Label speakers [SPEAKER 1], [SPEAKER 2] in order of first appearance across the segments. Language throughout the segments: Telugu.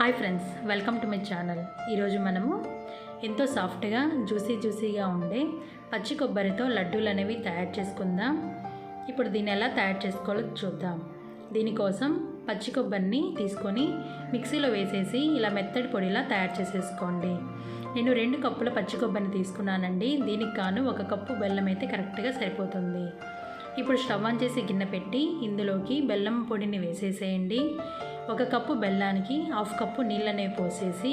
[SPEAKER 1] Hi friends welcome to my channel. ఈరోజు మనము ఎంతో సాఫ్ట్గా జ్యూసీ జ్యూసీగా ఉండే పచ్చి కొబ్బరితో లడ్డూలు అనేవి తయారు చేసుకుందాం. ఇప్పుడు దీన్ని ఎలా తయారు చేసుకోవాలో చూద్దాం. దీనికోసం పచ్చి కొబ్బరిని తీసుకొని మిక్సీలో వేసేసి ఇలా మెత్తడి పొడిలా తయారు చేసేసుకోండి. నేను రెండు కప్పుల పచ్చి కొబ్బరిని తీసుకున్నానండి. దీనికి గాను ఒక కప్పు బెల్లం అయితే కరెక్ట్గా సరిపోతుంది. ఇప్పుడు స్టవ్ ఆన్ చేసి గిన్నె పెట్టి ఇందులోకి బెల్లం పొడిని వేసేసేయండి. ఒక కప్పు బెల్లానికి హాఫ్ కప్పు నీళ్ళనే పోసేసి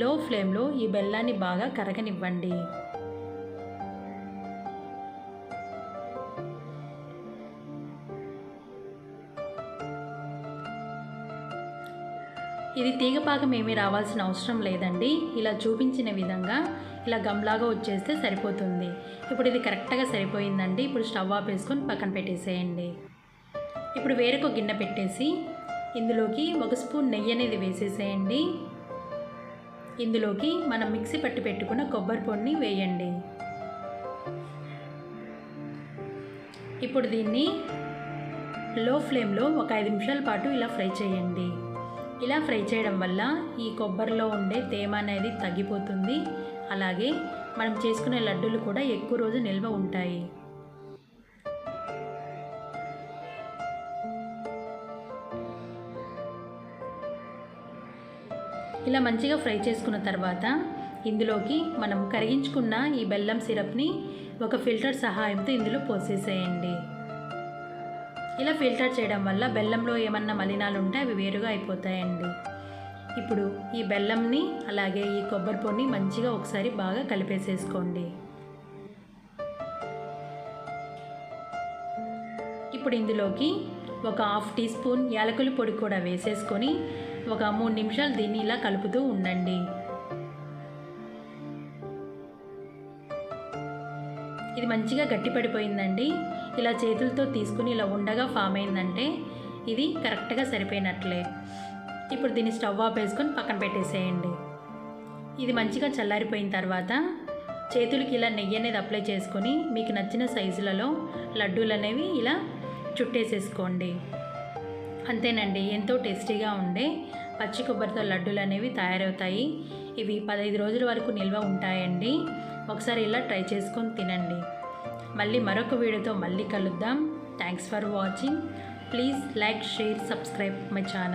[SPEAKER 1] లో ఫ్లేమ్లో ఈ బెల్లాన్ని బాగా కరగనివ్వండి. ఇది తీగపాకం ఏమీ రావాల్సిన అవసరం లేదండి. ఇలా చూపించిన విధంగా ఇలా గమ్లాగా వచ్చేస్తే సరిపోతుంది. ఇప్పుడు ఇది కరెక్ట్గా సరిపోయిందండి. ఇప్పుడు స్టవ్ ఆఫ్ వేసుకొని పక్కన పెట్టేసేయండి. ఇప్పుడు వేరొక గిన్నె పెట్టేసి ఇందులోకి ఒక స్పూన్ నెయ్యి అనేది వేసేసేయండి. ఇందులోకి మనం మిక్సీ పట్టి పెట్టుకున్న కొబ్బరి పొడిని వేయండి. ఇప్పుడు దీన్ని లో ఫ్లేమ్లో ఒక ఐదు నిమిషాల పాటు ఇలా ఫ్రై చేయండి. ఇలా ఫ్రై చేయడం వల్ల ఈ కొబ్బరిలో ఉండే తేమ అనేది తగ్గిపోతుంది. అలాగే మనం చేసుకునే లడ్డూలు కూడా ఎక్కువ రోజు నిల్వ ఉంటాయి. ఇలా మంచిగా ఫ్రై చేసుకున్న తర్వాత ఇందులోకి మనం కరిగించుకున్న ఈ బెల్లం సిరప్ని ఒక ఫిల్టర్ సహాయంతో ఇందులో పోసేసేయండి. ఇలా ఫిల్టర్ చేయడం వల్ల బెల్లంలో ఏమన్నా మలినాలు ఉంటే అవి వేరుగా అయిపోతాయండి. ఇప్పుడు ఈ బెల్లంని అలాగే ఈ కొబ్బరి పొడిని మంచిగా ఒకసారి బాగా కలిపేసేసుకోండి. ఇప్పుడు ఇందులోకి ఒక హాఫ్ టీ స్పూన్ యాలకుల పొడి కూడా వేసేసుకొని ఒక మూడు నిమిషాలు దీన్ని ఇలా కలుపుతూ ఉండండి. ఇది మంచిగా గట్టిపడిపోయిందండి ఇలా చేతులతో తీసుకుని ఇలా ఉండగా ఫామ్ అయిందంటే ఇది కరెక్ట్గా సరిపోయినట్లే. ఇప్పుడు దీన్ని స్టవ్ ఆఫ్ వేసుకొని పక్కన పెట్టేసేయండి. ఇది మంచిగా చల్లారిపోయిన తర్వాత చేతులకి ఇలా నెయ్యి అనేది అప్లై చేసుకొని మీకు నచ్చిన సైజులలో లడ్డూలు అనేవి ఇలా చుట్టేసేసుకోండి. అంతేనండి ఎంతో టేస్టీగా ఉండే పచ్చి కొబ్బరితో లడ్డూలు అనేవి తయారవుతాయి. ఇవి పదహైదు రోజుల వరకు నిల్వ ఉంటాయండి. ఒకసారి ఇలా ట్రై చేసుకొని తినండి. మళ్ళీ మరొక వీడియోతో మళ్ళీ కలుద్దాం. Thanks for watching please like share subscribe my channel